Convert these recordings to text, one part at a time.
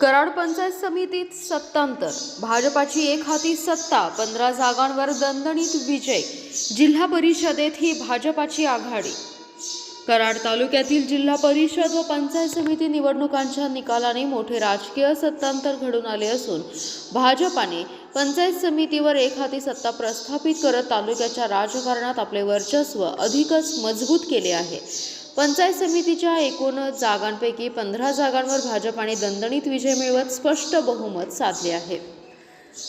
कराड पंचायत समितीत सत्तांतर भाजपाची एक हाती सत्ता पंधरा जागांवर दणदणीत विजय. जिल्हा परिषदेत ही भाजपाची आघाडी. कराड तालुक्यातील जिल्हा परिषद व पंचायत समिती निवडणुकांच्या निकालाने मोठे राजकीय सत्तांतर घडून आले असून भाजपाने पंचायत समितीवर एक हाती सत्ता प्रस्थापित करत तालुक्याच्या राजकारणात आपले वर्चस्व अधिकच मजबूत केले आहे. पंचायत समितीच्या एकूण जागांपैकी पंधरा जागांवर भाजपाने दणदणीत विजय मिळवत स्पष्ट बहुमत साधले आहे.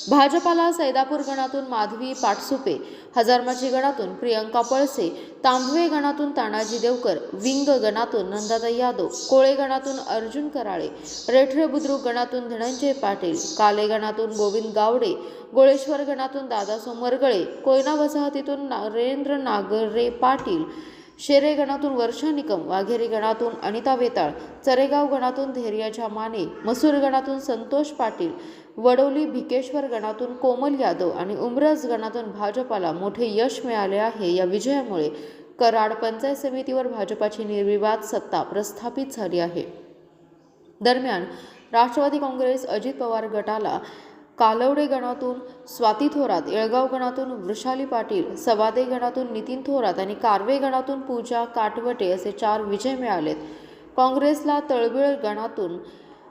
भाजपाला सैदापूर गणातून माधवी पाटसुपे हजारमाची गणातून प्रियंका पळसे तांबवे गणातून तानाजी देवकर विंग गणातून नंदाताई यादव कोळे गणातून अर्जुन कराळे रेठरे बुद्रुक गणातून धनंजय पाटील काले गणातून गोविंद गावडे गोळेश्वर गणातून दादासो मरगळे कोयना वसाहतीतून नरेंद्र नागरे पाटील शेरे गणातून वर्षा निकम वाघेरी गणातून अनिता वेताळ चरेगाव गणातून धैर्याच्या माने मसूर गणातून संतोष पाटील वडोली भिकेश्वर गणातून कोमल यादव आणि उमरज गणातून भाजपाला मोठे यश मिळाले आहे. या विजयामुळे कराड पंचायत समितीवर भाजपाची निर्विवाद सत्ता प्रस्थापित झाली आहे. दरम्यान राष्ट्रवादी काँग्रेस अजित पवार गटाला कालवडे गणातून स्वाती थोरात येळगाव गणातून वृषाली पाटील सवादे गणातून नितीन थोरात आणि कारवे गणातून पूजा काटवटे असे चार विजय मिळालेत. काँग्रेसला तळबिळ गणातून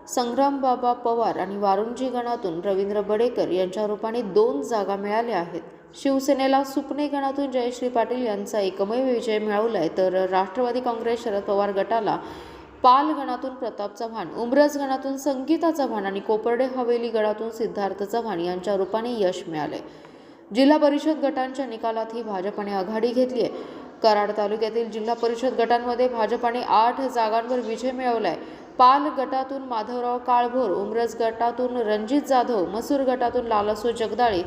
संग्रामबाबा पवार आणि वारुंजी गणातून रवींद्र बडेकर यांच्या रूपाने दोन जागा मिळाल्या आहेत. शिवसेनेला सुपणे गणातून जयश्री पाटील यांचा एकमेव विजय मिळवला आहे तर राष्ट्रवादी काँग्रेस शरद पवार गटाला पाल गणातून प्रताप चव्हाण उमरज गणातून संगीता चव्हाण आणि कोपर्डे हवेली गणातून सिद्धार्थ चव्हाण यांच्या रूपाने यश मिळाले. जिल्हा परिषद गटांच्या निकालातही भाजपाने आघाडी घेतली आहे. कराड तालुक्यातील जिल्हा परिषद गटांमध्ये भाजपाने आठ जागांवर विजय मिळवलाय. पाल गटातून माधवराव काळभोर उमरज गटातून रणजित जाधव मसूर गटातून लालसो जगदाळे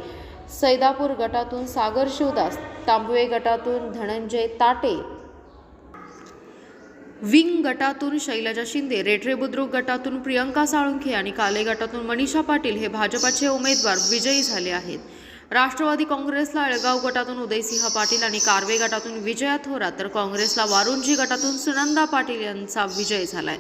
सैदापूर गटातून सागर शिवदास तांबवे गटातून धनंजय ताटे विंग गटातून शैलजा शिंदे रेठरे बुद्रुक गटातून प्रियंका साळुंखे आणि काले गटातून मनीषा पाटील हे भाजपाचे उमेदवार विजयी झाले आहेत. राष्ट्रवादी काँग्रेसला अळगाव गटातून उदयसिंह पाटील आणि कारवे गटातून विजया थोरात तर काँग्रेसला वारुंजी गटातून सुनंदा पाटील यांचा विजय झालाय.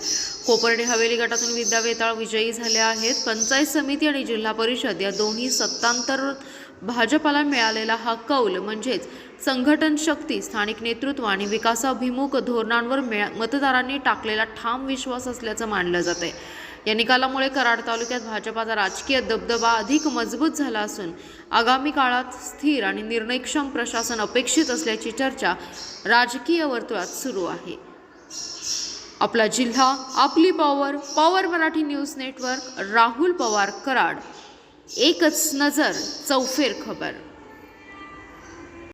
कोपर्डे हवेली गटातून विद्या वेताळ विजयी झाल्या आहेत. पंचायत समिती आणि जिल्हा परिषद या दोन्ही सत्तांतर भाजपाला मिळालेला हा कौल म्हणजेच संघटन शक्ती स्थानिक नेतृत्व आणि विकासाभिमुख धोरणांवर मिळा मतदारांनी टाकलेला ठाम विश्वास असल्याचं मानलं जातं आहे या निकालामुळे कराड तालुक्यात भाजपाचा राजकीय दबदबा अधिक मजबूत झाला असून आगामी काळात स्थिर आणि निर्णयक्षम प्रशासन अपेक्षित असल्याची चर्चा राजकीय वर्तुळात सुरू आहे. आपला जिल्हा आपली power power Marathi news network Rahul Pawar Karad. एकच नजर चौफेर खबर.